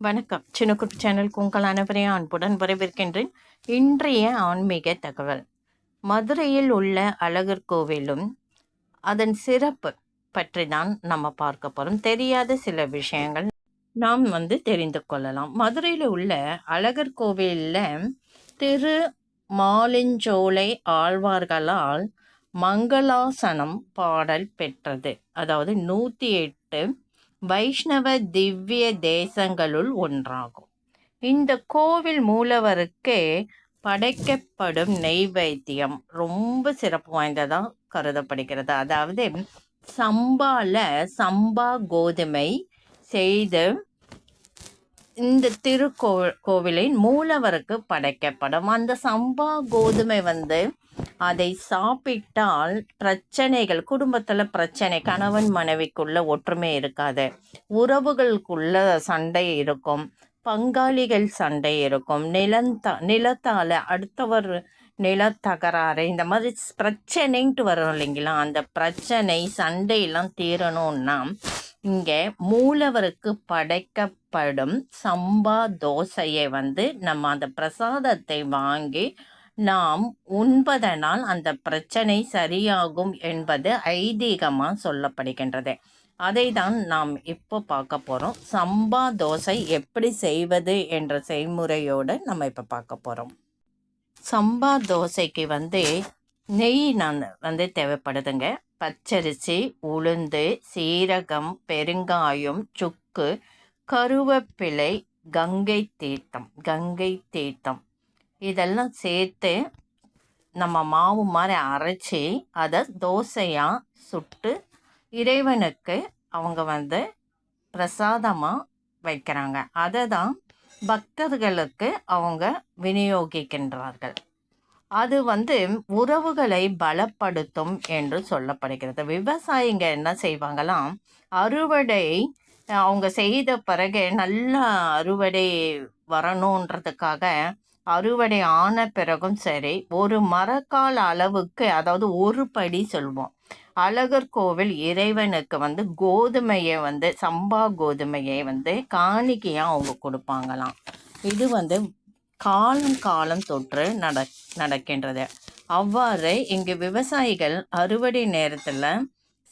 வணக்கம். சின்னக்குட்டி சேனலுக்கு உங்கள் அனைவரையும் அன்புடன் வரவேற்கின்றேன். இன்றைய ஆன்மீக தகவல். மதுரையில் உள்ள அழகர் கோவிலும் அதன் சிறப்பு பற்றி தான் நம்ம பார்க்க போகிறோம் தெரியாத சில விஷயங்கள் நாம் வந்து தெரிந்து கொள்ளலாம். மதுரையில் உள்ள அழகர் கோவிலில் திரு மாலிஞ்சோலை ஆழ்வார்களால் மங்களாசனம் பாடல் பெற்றது. அதாவது நூற்றி எட்டு வைஷ்ணவ திவ்ய தேசங்களுள் ஒன்றாகும். இந்த கோவில் மூலவருக்கு படைக்கப்படும் நெய்வேத்தியம் ரொம்ப சிறப்பு வாய்ந்ததாக கருதப்படுகிறது. அதாவது சம்பால சம்பா கோதுமை செய்து இந்த திருக்கோ கோவிலின் மூலவருக்கு படைக்கப்படும். அந்த சம்பா கோதுமை வந்து அதை சாப்பிட்டால் பிரச்சனைகள் குடும்பத்தில் பிரச்சனை கணவன் மனைவிக்குள்ள ஒற்றுமை இருக்காது. உறவுகளுக்குள்ள சண்டை இருக்கும் பங்காளிகள் சண்டை இருக்கும். நிலந்த நிலத்தால் அடுத்தவர் நிலத்தகராறு இந்த மாதிரி பிரச்சனைன்ட்டு வரும் இல்லைங்களா? அந்த பிரச்சனை சண்டையெல்லாம் தீரணும்னா இங்கே மூலவருக்கு படைக்கப்படும் சம்பா தோசையை வந்து நம்ம அந்த பிரசாதத்தை வாங்கி நாம் உண்பதனால் அந்த பிரச்சனை சரியாகும் என்பது ஐதீகமாக சொல்லப்படுகின்றது. அதை தான் நாம் இப்போ பார்க்க போகிறோம் சம்பா தோசை எப்படி செய்வது என்ற செய்முறையோடு நம்ம இப்போ பார்க்க போகிறோம் சம்பா தோசைக்கு வந்து நெய் நான் வந்து தேவைப்படுதுங்க. பச்சரிசி உளுந்து சீரகம் பெருங்காயம் சுக்கு கருவேப்பிலை கங்கை தீர்த்தம் கங்கை தீர்த்தம். இதெல்லாம் சேர்த்து நம்ம மாவு மாதிரி அரைச்சி அதை தோசையாக சுட்டு இறைவனுக்கு அவங்க வந்து பிரசாதமாக வைக்கிறாங்க. அதை தான் பக்தர்களுக்கு அவங்க விநியோகிக்கின்றார்கள். அது வந்து உறவுகளை பலப்படுத்தும் என்று சொல்லப்படுகிறது. விவசாயிங்க என்ன செய்வாங்களாம் அறுவடை அவங்க செய்த பிறகு நல்ல அறுவடை வரணுன்றதுக்காக அறுவடை ஆன பிறகும் சரி ஒரு மரக்கால் அளவுக்கு அதாவது ஒரு படி சொல்வோம் அழகர் கோவில் இறைவனுக்கு வந்து கோதுமையை வந்து சம்பா கோதுமையை வந்து காணிக்கையாக அவங்க கொடுப்பாங்களாம். இது வந்து காலம் காலம் தொற்று நட நடக்கின்றது. அவ்வாறு இங்கு விவசாயிகள் அறுவடை நேரத்தில்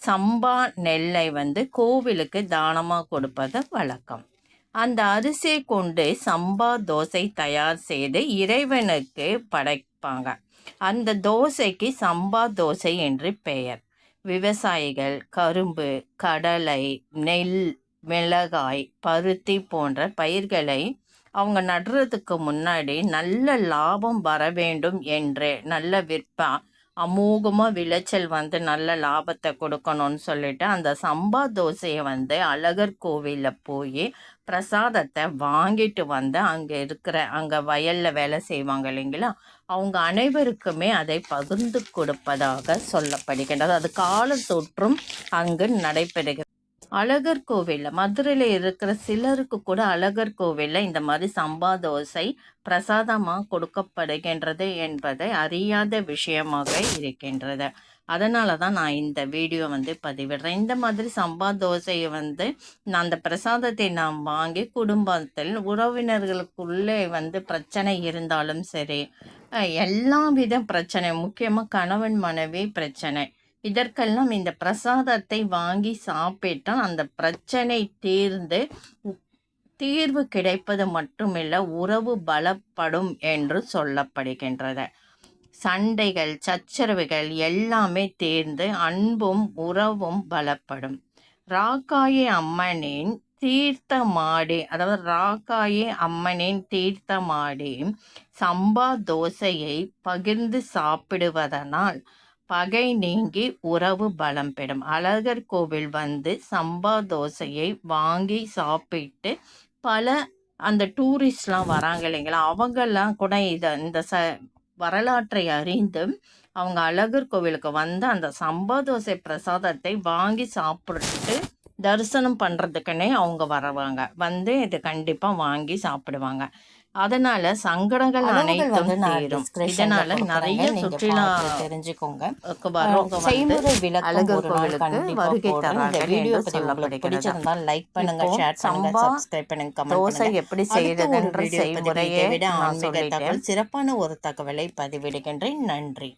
சம்பா நெல்லை வந்து கோவிலுக்கு தானமாக கொடுப்பது வழக்கம். அந்த அரிசியை கொண்டு சம்பா தோசை தயார் செய்து இறைவனுக்கு படைப்பாங்க. அந்த தோசைக்கு சம்பா தோசை என்று பெயர். விவசாயிகள் கரும்பு கடலை நெல் மிளகாய் பருத்தி போன்ற பயிர்களை அவங்க நடுறதுக்கு முன்னாடி நல்ல லாபம் வர வேண்டும் என்று நல்ல விற்பா அமோகமாக விளைச்சல் வந்து நல்ல லாபத்தை கொடுக்கணும்னு சொல்லிட்டு அந்த சம்பா தோசையை வந்து அழகர் கோவிலில் போய் பிரசாதத்தை வாங்கிட்டு வந்து அங்கே இருக்கிற அங்கே வயலில் வேலை செய்வாங்க இல்லைங்களா? அவங்க அனைவருக்குமே அதை பகிர்ந்து கொடுப்பதாக சொல்லப்படுகின்றது. அது காலத்தொற்றும் அங்கு நடைபெறுகிறது. அழகர் கோவிலில் மதுரையில் இருக்கிற சிலருக்கு கூட அழகர் கோவிலில் இந்த மாதிரி சம்பா தோசை பிரசாதமாக கொடுக்கப்படுகின்றது என்பதை அறியாத விஷயமாக இருக்கின்றது. அதனால தான் நான் இந்த வீடியோ வந்து பதிவிடுறேன். இந்த மாதிரி சம்பா தோசையை வந்து நான் அந்த பிரசாதத்தை நான் வாங்கி குடும்பத்தில் உறவினர்களுக்குள்ளே வந்து பிரச்சனை இருந்தாலும் சரி எல்லா வித பிரச்சனை முக்கியமாக கணவன் மனைவி பிரச்சனை இதற்கெல்லாம் இந்த பிரசாதத்தை வாங்கி சாப்பிட்டால் அந்த பிரச்சனை தீர்ந்து தீர்வு கிடைப்பது மட்டுமில்ல உறவு பலப்படும் என்று சொல்லப்படுகின்றது. சண்டைகள் சச்சரவுகள் எல்லாமே தீர்ந்து அன்பும் உறவும் பலப்படும். ராக்காயி அம்மனின் தீர்த்தமாடி அதாவது ராக்காயி அம்மனின் தீர்த்தமாடி சம்பா தோசையை பகிர்ந்து சாப்பிடுவதனால் பகை நீங்கி உறவு பலம் பெறும். அழகர் கோவில் வந்து சம்பா தோசையை வாங்கி சாப்பிட்டு பல அந்த டூரிஸ்ட்லாம் வராங்க இல்லைங்களா? அவங்கெல்லாம் கூட இதை இந்த ச வரலாற்றை அறிந்து அவங்க அழகர் கோவிலுக்கு வந்து அந்த சம்பா தோசை பிரசாதத்தை வாங்கி சாப்பிட்டு தரிசனம் பண்ணுறதுக்குன்னே அவங்க வருவாங்க. வந்து இது கண்டிப்பாக வாங்கி சாப்பிடுவாங்க. அதனால சங்கடங்கள் அனைத்தும் தீரும். இதனால. நிறைய சுற்றுலா தெரிஞ்சுக்கோங்க. செய்முறை விளக்கம் வருகை வீடியோ. பிடிச்சிருந்தா லைக் பண்ணுங்க ஷேர் பண்ணுங்க சப்ஸ்கிரைப் பண்ணுங்க கமெண்ட் தோசை எப்படி செய்யறதுன்ற செய்முறையே விட ஆன்மீக தகவல் சிறப்பான ஒரு தகவலை பதிவிடுகின்றேன். நன்றி.